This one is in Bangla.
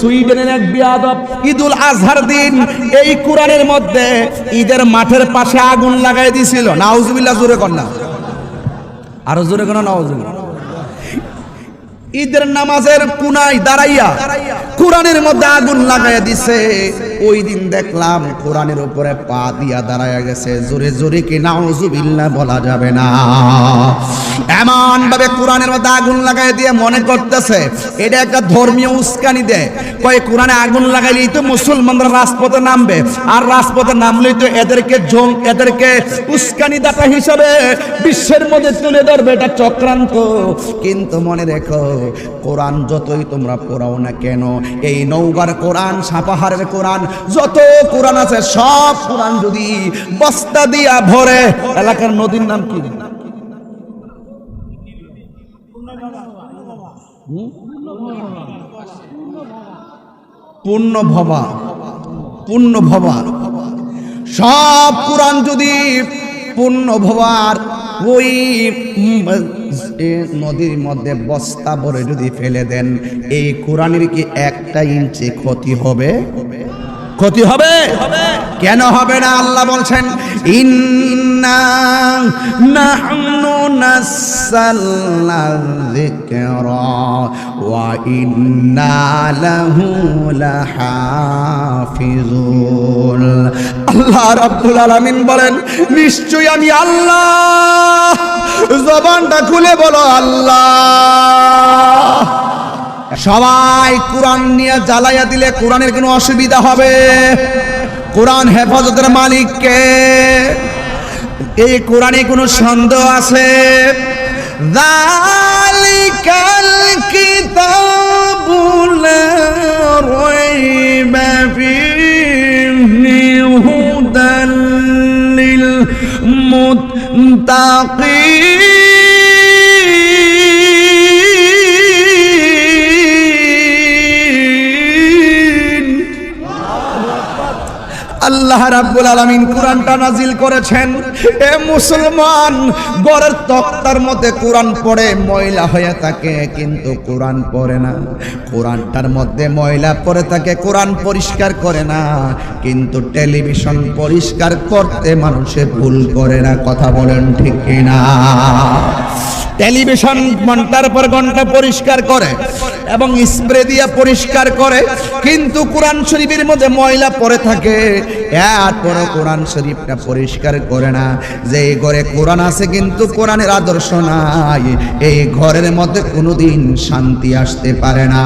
সুইডেনের এক বিয়াদব ঈদুল আজহার দিন এই কোরআনের মধ্যে ঈদের মাঠের পাশে আগুন লাগাই দিছিল নাউজুবিল্লাহ, জোরে কন্যা আরও জোরে কোনো নাউজুবিল্লাহ। ঈদের নামাজের কুনায় দাঁড়াইয়া কোরআনের মধ্যে আগুন লাগাইয়া দিছে। ওই দিন দেখলাম কোরআনের উপরে পা দিয়া দাঁড়ায় গেছে। জোরে জোরে কি নাউজুবিল্লাহ বলা যাবে না। এমন ভাবে কোরআনের মধ্যে আগুন লাগাই দিয়ে মনে করতেছে, এটা একটা ধর্মীয় উস্কানি দেয়। কয়, কোরআনে আগুন লাগাইলেই তো মুসলমানরা রাজপথে নামবে, আর রাজপথে নামলেই তো এদেরকে জং, এদেরকে উস্কানি দাতা হিসাবে বিশ্বের মধ্যে তুলে ধরবে এটা চক্রান্ত। কিন্তু মনে রেখো, কোরআন যতই তোমরা পড়াও না কেন, এই নৌকার কোরআন, সাপাহারের কোরআন যত কোরআন আছে, সব কোরআন যদি বস্তা দিয়া ভরে, এলাকার নদীর নাম কি? পূর্ণ ভবা পূর্ণ ভবা সব কোরআন যদি পূর্ণ ভবার ওই নদীর মধ্যে বস্তা ভরে যদি ফেলে দেন, এই কোরআনের কি একটা ইঞ্চি ক্ষতি হবে? ক্ষতি হবে? কেন হবে না আল্লাহ বলছেন ওয়া ইন্না লাহু আল্লাহ রাব্বুল আলামিন বলেন, নিশ্চয়ই আমি আল্লাহ। জবানটা খুলে বলো, আল্লাহ। সবাই কোরআন নিয়ে জ্বালাইয়া দিলে কোরআনের কোনো অসুবিধা হবে? কোরআন হেফাজতের মালিককে? এই কোরআনে কোনো সন্দেহ আছে? যালিকাল কিতাবু লা রাইবা ফীহি হুদাল লিল মুত্তাকিন। আল্লাহ রাব্বুল আলামিন কোরআনটা নাজিল করেছেন। এ মুসলমান, গড়ের তক্তার মধ্যে কোরআন পড়ে, ময়লা হয়ে থাকে, কিন্তু কোরআন পড়ে না। কোরআনটার মধ্যে ময়লা পড়ে থাকে, কোরআন পরিষ্কার করে না। কিন্তু টেলিভিশন পরিষ্কার করতে মানুষে ভুল করে না, কথা বলেন ঠিক কিনা? টেলিভিশন ঘণ্টার পর ঘণ্টা পরিষ্কার করে। এবং স্প্রে দিয়ে পরিষ্কার করে, কিন্তু কোরআন শরীফের মধ্যে ময়লা পড়ে থাকে। এরপরও কোরআন শরীফটা পরিষ্কার করে না। যে ঘরে কোরআন আছে কিন্তু কোরআনের আদর্শ নাই, এই ঘরের মধ্যে কোনোদিন শান্তি আসতে পারে না।